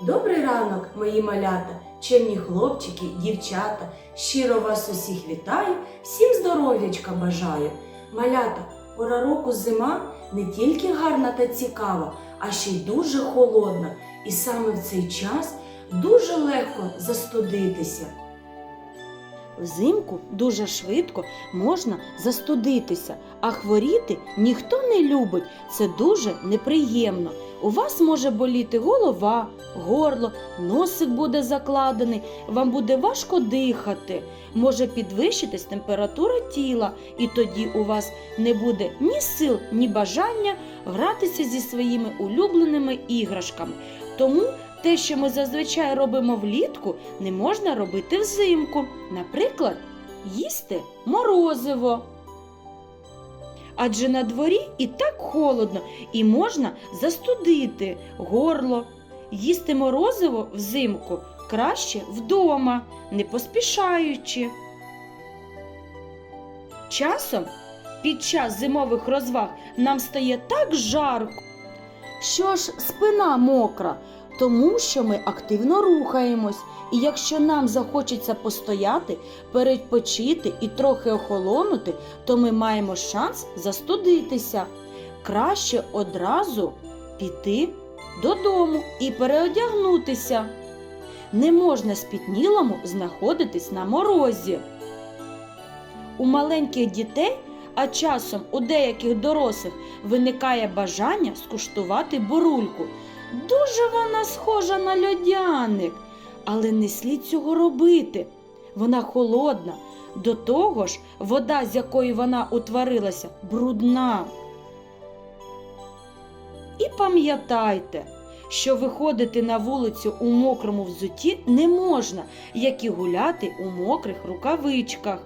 Добрий ранок, мої малята, чемні хлопчики, дівчата. Щиро вас усіх вітаю, всім здоров'ячка бажаю. Малята, пора року зима не тільки гарна та цікава, а ще й дуже холодна. І саме в цей час дуже легко застудитися. Взимку дуже швидко можна застудитися, а хворіти ніхто не любить. Це дуже неприємно. У вас може боліти голова, горло, носик буде закладений, вам буде важко дихати, може підвищитись температура тіла, і тоді у вас не буде ні сил, ні бажання гратися зі своїми улюбленими іграшками. Тому те, що ми зазвичай робимо влітку, не можна робити взимку. Наприклад, їсти морозиво. Адже на дворі і так холодно, і можна застудити горло. Їсти морозиво взимку краще вдома, не поспішаючи. Часом під час зимових розваг нам стає так жарко, що ж спина мокра, тому що ми активно рухаємось, і якщо нам захочеться постояти, перепочити і трохи охолонути, то ми маємо шанс застудитися. Краще одразу піти додому і переодягнутися. Не можна спітнілому знаходитись на морозі. У маленьких дітей, а часом у деяких дорослих виникає бажання скуштувати бурульку. Дуже вона схожа на льодяник, але не слід цього робити. Вона холодна. До того ж, вода, з якої вона утворилася, брудна. І пам'ятайте, що виходити на вулицю у мокрому взутті не можна, як і гуляти у мокрих рукавичках.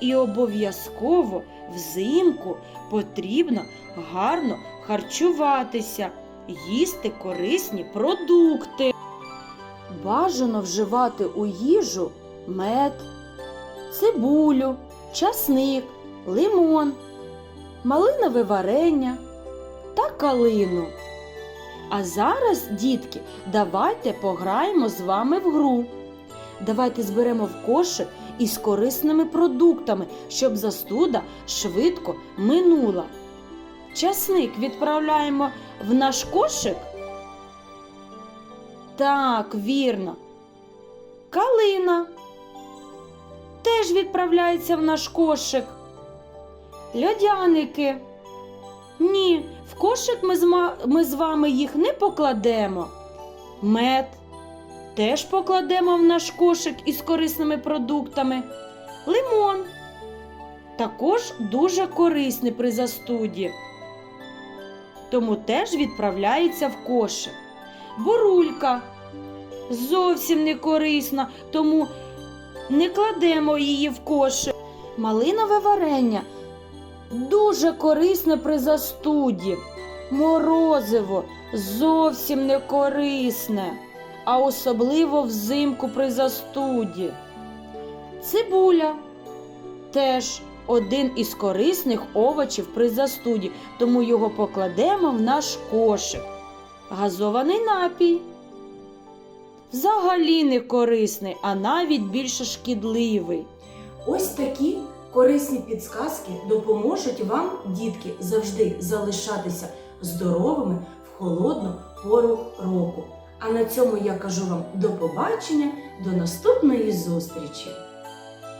І обов'язково взимку потрібно гарно харчуватися, їсти корисні продукти. Бажано вживати у їжу мед, цибулю, часник, лимон, малинове варення та калину. А зараз, дітки, давайте пограємо з вами в гру. Давайте зберемо в кошик із корисними продуктами, щоб застуда швидко минула. Часник відправляємо в наш кошик? Так, вірно. Калина теж відправляється в наш кошик. Льодяники. Ні, в кошик ми з, ми з вами їх не покладемо. Мед теж покладемо в наш кошик із корисними продуктами. Лимон також дуже корисний при застуді. Тому теж відправляється в кошик. Бурулька зовсім не корисна, тому не кладемо її в кошик. Малинове варення дуже корисне при застуді. Морозиво зовсім не корисне, а особливо взимку при застуді. Цибуля теж один із корисних овочів при застуді, тому його покладемо в наш кошик. Газований напій. Взагалі не корисний, а навіть більше шкідливий. Ось такі корисні підсказки допоможуть вам, дітки, завжди залишатися здоровими в холодну пору року. А на цьому я кажу вам до побачення, до наступної зустрічі!